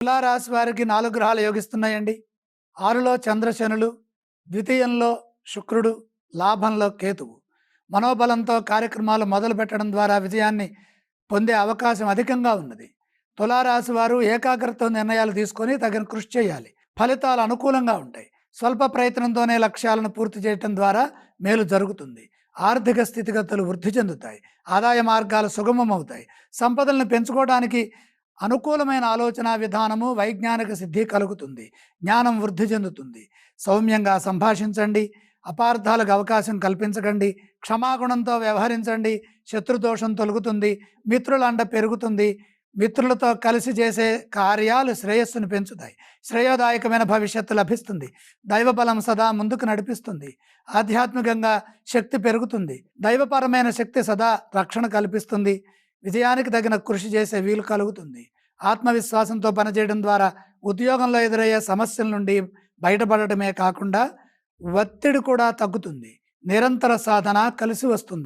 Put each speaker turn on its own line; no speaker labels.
తులారాశి వారికి నాలుగు గ్రహాలు యోగిస్తున్నాయండి. ఆరులో చంద్రశనులు ద్వితీయంలో శుక్రుడు లాభంలో కేతువు. మనోబలంతో కార్యక్రమాలు మొదలు పెట్టడం ద్వారా విజయాన్ని పొందే అవకాశం అధికంగా ఉన్నది. తులారాశి వారు ఏకాగ్రత నిర్ణయాలు తీసుకొని తగిన కృషి చేయాలి. ఫలితాలు అనుకూలంగా ఉంటాయి. స్వల్ప ప్రయత్నంతోనే లక్ష్యాలను పూర్తి చేయటం ద్వారా మేలు జరుగుతుంది. ఆర్థిక స్థితిగతులు వృద్ధి చెందుతాయి. ఆదాయ మార్గాలు సుగమం అవుతాయి సంపదలను పెంచుకోవడానికి అనుకూలమైన ఆలోచన విధానము వైజ్ఞానిక సిద్ధి కలుగుతుంది. జ్ఞానం వృద్ధి చెందుతుంది. సౌమ్యంగా సంభాషించండి. అపార్థాలకు అవకాశం కల్పించకండి. క్షమాగుణంతో వ్యవహరించండి. శత్రుదోషం తొలగుతుంది. మిత్రుల అండ పెరుగుతుంది. మిత్రులతో కలిసి చేసే కార్యాలు శ్రేయస్సును పెంచుతాయి. శ్రేయోదాయకమైన భవిష్యత్తు లభిస్తుంది. దైవబలం సదా ముందుకు నడిపిస్తుంది. ఆధ్యాత్మికంగా శక్తి పెరుగుతుంది. దైవపరమైన శక్తి సదా రక్షణ కల్పిస్తుంది. విజయానికి తగిన కృషి చేసే వీలు కలుగుతుంది. ఆత్మవిశ్వాసంతో పనిచేయడం ద్వారా ఉద్యోగంలో ఎదురయ్యే సమస్యల నుండి బయటపడటమే కాకుండా ఒత్తిడి కూడా తగ్గుతుంది. నిరంతర సాధన కలిసి వస్తుంది.